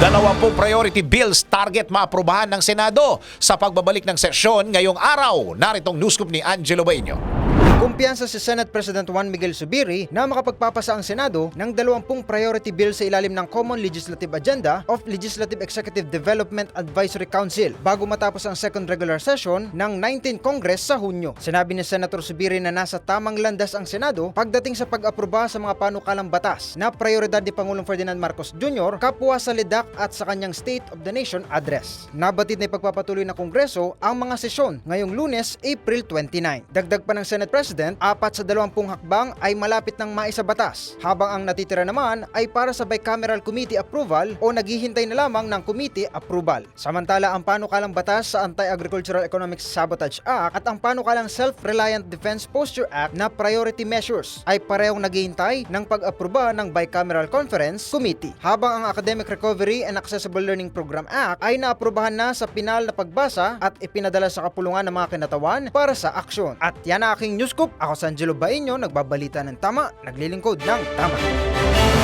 Dalawampung priority bills target maaprubahan ng Senado sa pagbabalik ng sesyon ngayong araw. Naritong newscoop ni Angelo Baño. Kumpiyansa si Senate President Juan Miguel Zubiri na makapagpapasa ang Senado ng 20 priority bill sa ilalim ng Common Legislative Agenda of Legislative Executive Development Advisory Council bago matapos ang second regular session ng 19 Congress sa Hunyo. Sinabi ni Senator Zubiri na nasa tamang landas ang Senado pagdating sa pag-aproba sa mga panukalang batas na prioridad ni Pangulong Ferdinand Marcos Jr. kapwa sa lidak at sa kanyang State of the Nation address. Nabatid na ipagpapatuloy ng Kongreso ang mga sesyon ngayong lunes, April 29. Dagdag pa ng Senate President, apat sa dalawampung hakbang ay malapit ng maisa batas, habang ang natitira naman ay para sa bicameral committee approval o naghihintay na lamang ng committee approval. Samantala, ang panukalang batas sa Anti-Agricultural Economic Sabotage Act at ang panukalang Self-Reliant Defense Posture Act na priority measures ay parehong naghihintay ng pag-aproba ng Bicameral Conference Committee. Habang ang Academic Recovery and Accessible Learning Program Act ay naaprubahan na sa pinal na pagbasa at ipinadala sa kapulungan ng mga kinatawan para sa aksyon. At yan ang aking news scoop. Ako si Angelo Bainyo, nagbabalita ng tama, naglilingkod ng tama.